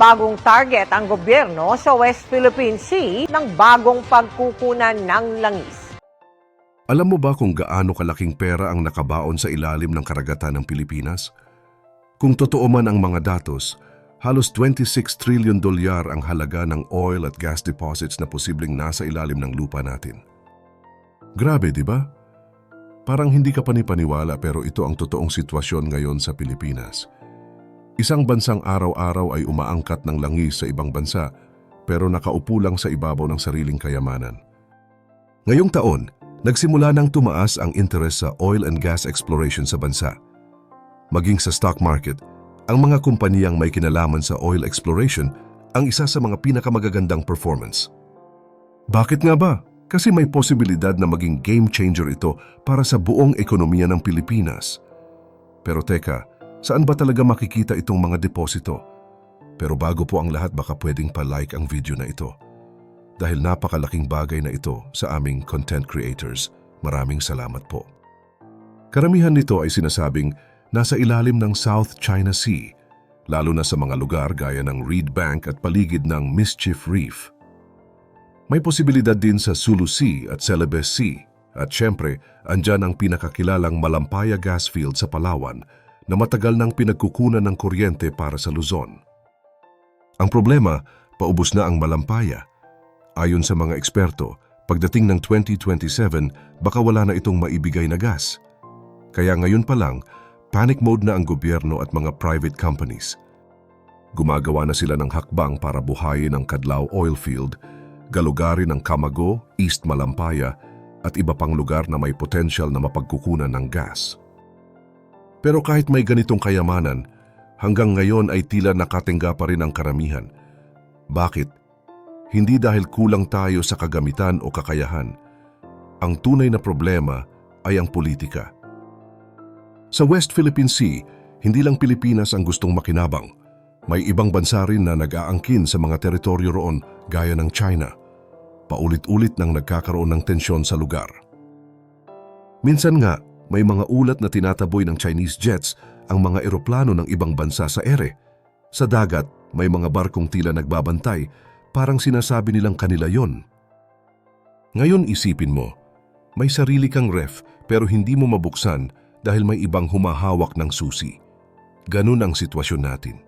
Bagong target ang gobyerno sa West Philippine Sea ng bagong pagkukunan ng langis. Alam mo ba kung gaano kalaking pera ang nakabaon sa ilalim ng karagatan ng Pilipinas? Kung totoo man ang mga datos, halos 26 trillion dolyar ang halaga ng oil at gas deposits na posibleng nasa ilalim ng lupa natin. Grabe, di ba? Parang hindi ka panipaniwala pero ito ang totoong sitwasyon ngayon sa Pilipinas. Isang bansang araw-araw ay umaangkat ng langis sa ibang bansa pero nakaupo lang sa ibabaw ng sariling kayamanan. Ngayong taon, nagsimula nang tumaas ang interest sa oil and gas exploration sa bansa. Maging sa stock market, ang mga kumpaniyang may kinalaman sa oil exploration ang isa sa mga pinakamagagandang performance. Bakit nga ba? Kasi may posibilidad na maging game changer ito para sa buong ekonomiya ng Pilipinas. Pero teka, saan ba talaga makikita itong mga deposito? Pero bago po ang lahat baka pwedeng pa-like ang video na ito. Dahil napakalaking bagay na ito sa aming content creators. Maraming salamat po. Karamihan nito ay sinasabing nasa ilalim ng South China Sea, lalo na sa mga lugar gaya ng Reed Bank at paligid ng Mischief Reef. May posibilidad din sa Sulu Sea at Celebes Sea at syempre andyan ang pinakakilalang Malampaya Gas Field sa Palawan na matagal nang pinagkukunan ng kuryente para sa Luzon. Ang problema, paubos na ang Malampaya. Ayon sa mga eksperto, pagdating ng 2027 baka wala na itong maibigay na gas. Kaya ngayon pa lang, panic mode na ang gobyerno at mga private companies. Gumagawa na sila ng hakbang para buhayin ang Kadlaw Oil Field, galugarin ng Camago, East Malampaya at iba pang lugar na may potensyal na mapagkukunan ng gas. Pero kahit may ganitong kayamanan, hanggang ngayon ay tila nakatingga pa rin ang karamihan. Bakit? Hindi dahil kulang tayo sa kagamitan o kakayahan. Ang tunay na problema ay ang politika. Sa West Philippine Sea, hindi lang Pilipinas ang gustong makinabang. May ibang bansa rin na nag-aangkin sa mga teritoryo roon gaya ng China. Paulit-ulit nang nagkakaroon ng tensyon sa lugar. Minsan nga, may mga ulat na tinataboy ng Chinese jets ang mga eroplano ng ibang bansa sa ere. Sa dagat, may mga barkong tila nagbabantay, parang sinasabi nilang kanila yon. Ngayon isipin mo, may sarili kang ref pero hindi mo mabuksan dahil may ibang humahawak ng susi. Ganun ang sitwasyon natin.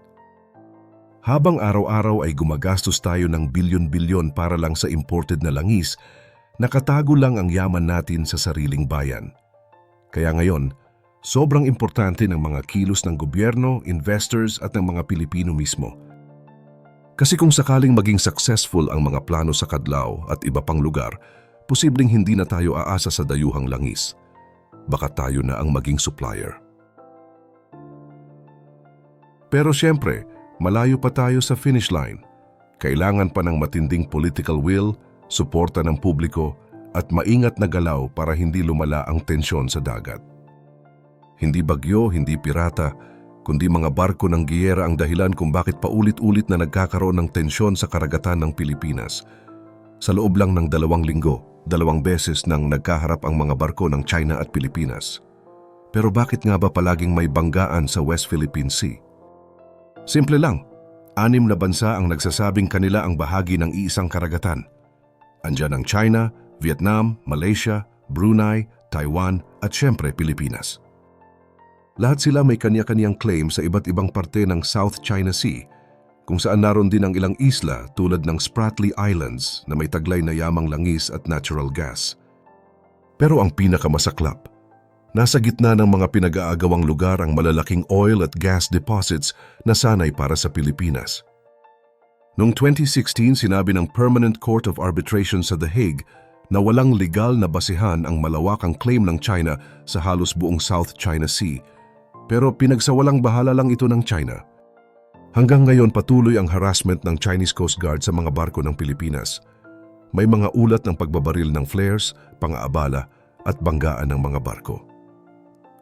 Habang araw-araw ay gumagastos tayo ng bilyon-bilyon para lang sa imported na langis, nakatago lang ang yaman natin sa sariling bayan. Kaya ngayon, sobrang importante ng mga kilos ng gobyerno, investors at ng mga Pilipino mismo. Kasi kung sakaling maging successful ang mga plano sa Kadlaw at iba pang lugar, posibleng hindi na tayo aasa sa dayuhang langis. Baka tayo na ang maging supplier. Pero siyempre, malayo pa tayo sa finish line. Kailangan pa ng matinding political will, suporta ng publiko, at maingat na galaw para hindi lumala ang tensyon sa dagat. Hindi bagyo, hindi pirata, kundi mga barko ng giyera ang dahilan kung bakit paulit-ulit na nagkakaroon ng tensyon sa karagatan ng Pilipinas. Sa loob lang ng dalawang linggo, dalawang beses nang nagkaharap ang mga barko ng China at Pilipinas. Pero bakit nga ba palaging may banggaan sa West Philippine Sea? Simple lang, anim na bansa ang nagsasabing kanila ang bahagi ng iisang karagatan. Andyan ang China, Vietnam, Malaysia, Brunei, Taiwan at syempre Pilipinas. Lahat sila may kanya-kanyang claim sa iba't ibang parte ng South China Sea kung saan naroon din ang ilang isla tulad ng Spratly Islands na may taglay na yamang langis at natural gas. Pero ang pinakamasaklap, nasa gitna ng mga pinag-aagawang lugar ang malalaking oil at gas deposits na sanay para sa Pilipinas. Noong 2016, sinabi ng Permanent Court of Arbitration sa The Hague na walang legal na basihan ang malawakang claim ng China sa halos buong South China Sea. Pero pinagsawalang bahala lang ito ng China. Hanggang ngayon patuloy ang harassment ng Chinese Coast Guard sa mga barko ng Pilipinas. May mga ulat ng pagbabaril ng flares, pang-aabala at banggaan ng mga barko.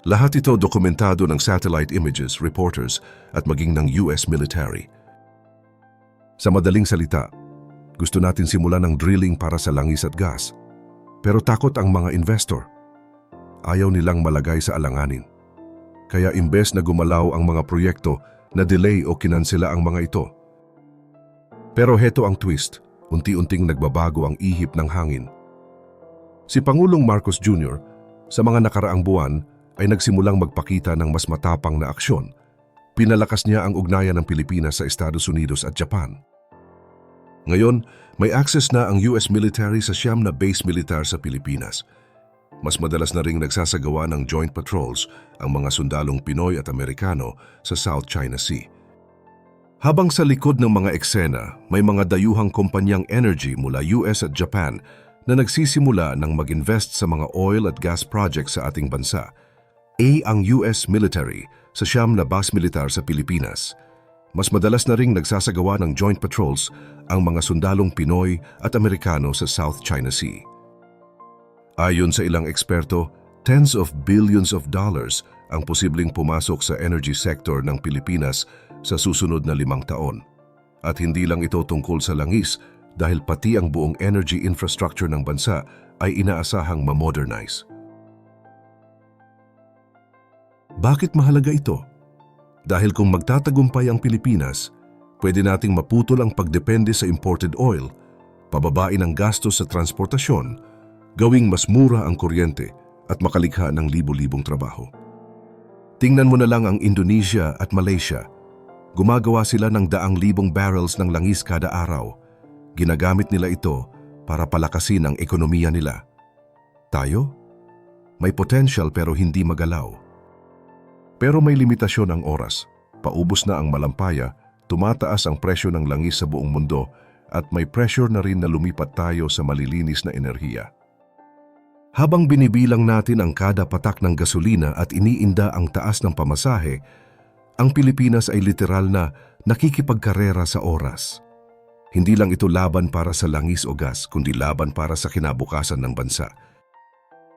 Lahat ito dokumentado ng satellite images, reporters at maging ng US military. Sa madaling salita, gusto natin simulan ng drilling para sa langis at gas. Pero takot ang mga investor. Ayaw nilang malagay sa alanganin. Kaya imbes na gumalaw ang mga proyekto, na delay o kinansela ang mga ito. Pero heto ang twist, unti-unting nagbabago ang ihip ng hangin. Si Pangulong Marcos Jr. sa mga nakaraang buwan ay nagsimulang magpakita ng mas matapang na aksyon. Pinalakas niya ang ugnayan ng Pilipinas sa Estados Unidos at Japan. Ngayon, may access na ang US military sa siyam na base militar sa Pilipinas. Mas madalas na ring nagsasagawa ng joint patrols ang mga sundalong Pinoy at Amerikano sa South China Sea. Habang sa likod ng mga eksena, may mga dayuhang kumpanyang energy mula US at Japan na nagsisimula ng mag-invest sa mga oil at gas projects sa ating bansa. A ang US military sa siyam na base militar sa Pilipinas. Mas madalas na ring nagsasagawa ng joint patrols ang mga sundalong Pinoy at Amerikano sa South China Sea. Ayon sa ilang eksperto, tens of billions of dollars ang posibleng pumasok sa energy sector ng Pilipinas sa susunod na limang taon. At hindi lang ito tungkol sa langis dahil pati ang buong energy infrastructure ng bansa ay inaasahang ma-modernize. Bakit mahalaga ito? Dahil kung magtatagumpay ang Pilipinas, pwede nating maputol ang pagdepende sa imported oil, pababain ang gastos sa transportasyon, gawing mas mura ang kuryente at makalikha ng libo-libong trabaho. Tingnan mo na lang ang Indonesia at Malaysia. Gumagawa sila ng daang libong barrels ng langis kada araw. Ginagamit nila ito para palakasin ang ekonomiya nila. Tayo? May potential pero hindi magalaw. Pero may limitasyon ang oras. Paubos na ang malampaya, tumataas ang presyo ng langis sa buong mundo at may pressure na rin na lumipat tayo sa malilinis na enerhiya. Habang binibilang natin ang kada patak ng gasolina at iniinda ang taas ng pamasahe, ang Pilipinas ay literal na nakikipagkarera sa oras. Hindi lang ito laban para sa langis o gas, kundi laban para sa kinabukasan ng bansa.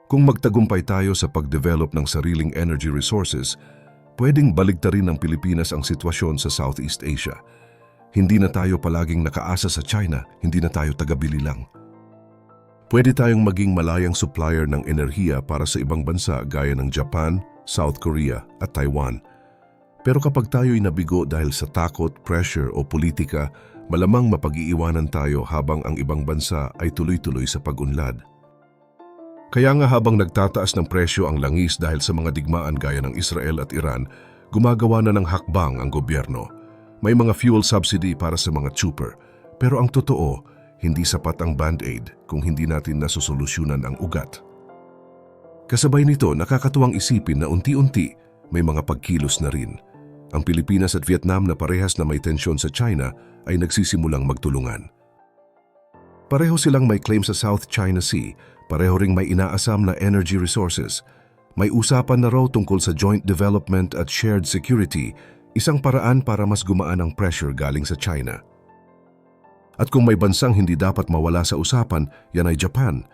Kung magtagumpay tayo sa pag-develop ng sariling energy resources, pwedeng baligtarin ng Pilipinas ang sitwasyon sa Southeast Asia. Hindi na tayo palaging nakaasa sa China, hindi na tayo tagabili lang. Pwede tayong maging malayang supplier ng enerhiya para sa ibang bansa gaya ng Japan, South Korea at Taiwan. Pero kapag tayo'y nabigo dahil sa takot, pressure o politika, malamang mapag-iiwanan tayo habang ang ibang bansa ay tuloy-tuloy sa pag-unlad. Kaya nga habang nagtataas ng presyo ang langis dahil sa mga digmaan gaya ng Israel at Iran, gumagawa na ng hakbang ang gobyerno. May mga fuel subsidy para sa mga trooper. Pero ang totoo, hindi sapat ang band-aid kung hindi natin nasusolusyunan ang ugat. Kasabay nito, nakakatuwang isipin na unti-unti may mga pagkilos na rin. Ang Pilipinas at Vietnam na parehas na may tensyon sa China ay nagsisimulang magtulungan. Pareho silang may claim sa South China Sea, pareho ring may inaasam na energy resources. May usapan na raw tungkol sa joint development at shared security, isang paraan para mas gumaan ang pressure galing sa China. At kung may bansang hindi dapat mawala sa usapan, yan ay Japan.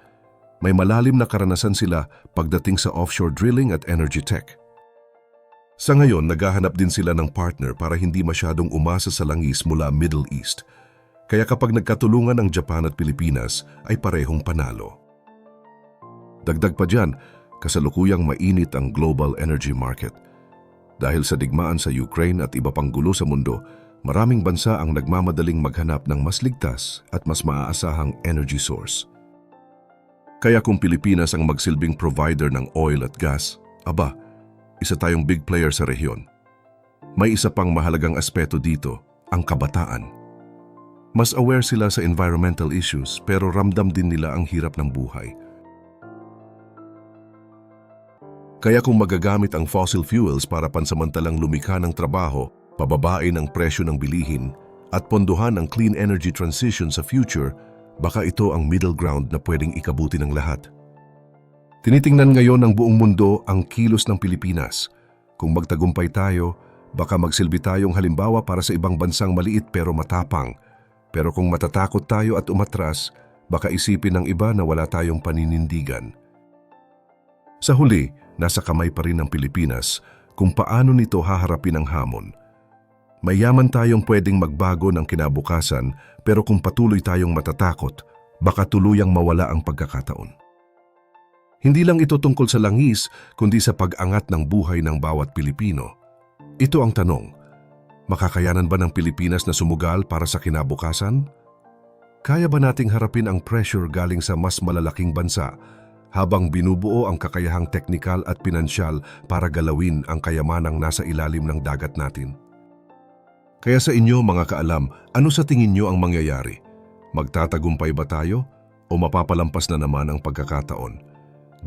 May malalim na karanasan sila pagdating sa offshore drilling at energy tech. Sa ngayon, naghahanap din sila ng partner para hindi masyadong umasa sa langis mula Middle East. Kaya kapag nagkatulungan ang Japan at Pilipinas, ay parehong panalo. Dagdag pa dyan, kasalukuyang mainit ang global energy market. Dahil sa digmaan sa Ukraine at iba pang gulo sa mundo, maraming bansa ang nagmamadaling maghanap ng mas ligtas at mas maaasahang energy source. Kaya kung Pilipinas ang magsilbing provider ng oil at gas, aba, isa tayong big player sa rehiyon. May isa pang mahalagang aspeto dito, ang kabataan. Mas aware sila sa environmental issues pero ramdam din nila ang hirap ng buhay. Kaya kung magagamit ang fossil fuels para pansamantalang lumikha ng trabaho, pababain ang presyo ng bilihin, at ponduhan ang clean energy transition sa future, baka ito ang middle ground na pwedeng ikabuti ng lahat. Tinitingnan ngayon ng buong mundo ang kilos ng Pilipinas. Kung magtagumpay tayo, baka magsilbi tayong halimbawa para sa ibang bansang maliit pero matapang. Pero kung matatakot tayo at umatras, baka isipin ng iba na wala tayong paninindigan. Sa huli, nasa kamay pa rin ng Pilipinas kung paano nito haharapin ang hamon. Mayaman tayong pwedeng magbago ng kinabukasan pero kung patuloy tayong matatakot, baka tuluyang mawala ang pagkakataon. Hindi lang ito tungkol sa langis, kundi sa pag-angat ng buhay ng bawat Pilipino. Ito ang tanong, Makakayanan ba ng Pilipinas na sumugal para sa kinabukasan? Kaya ba nating harapin ang pressure galing sa mas malalaking bansa habang binubuo ang kakayahang teknikal at pinansyal para galawin ang kayamanang nasa ilalim ng dagat natin? Kaya sa inyo mga kaalam, ano sa tingin nyo ang mangyayari? Magtatagumpay ba tayo o mapapalampas na naman ang pagkakataon?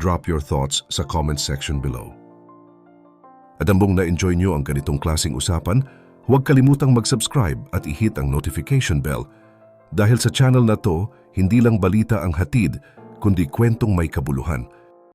Drop your thoughts sa comment section below. At ambong na-enjoy nyo ang ganitong klasing usapan, huwag kalimutang mag-subscribe at i-hit ang notification bell dahil sa channel na to, hindi lang balita ang hatid, kundi kwentong may kabuluhan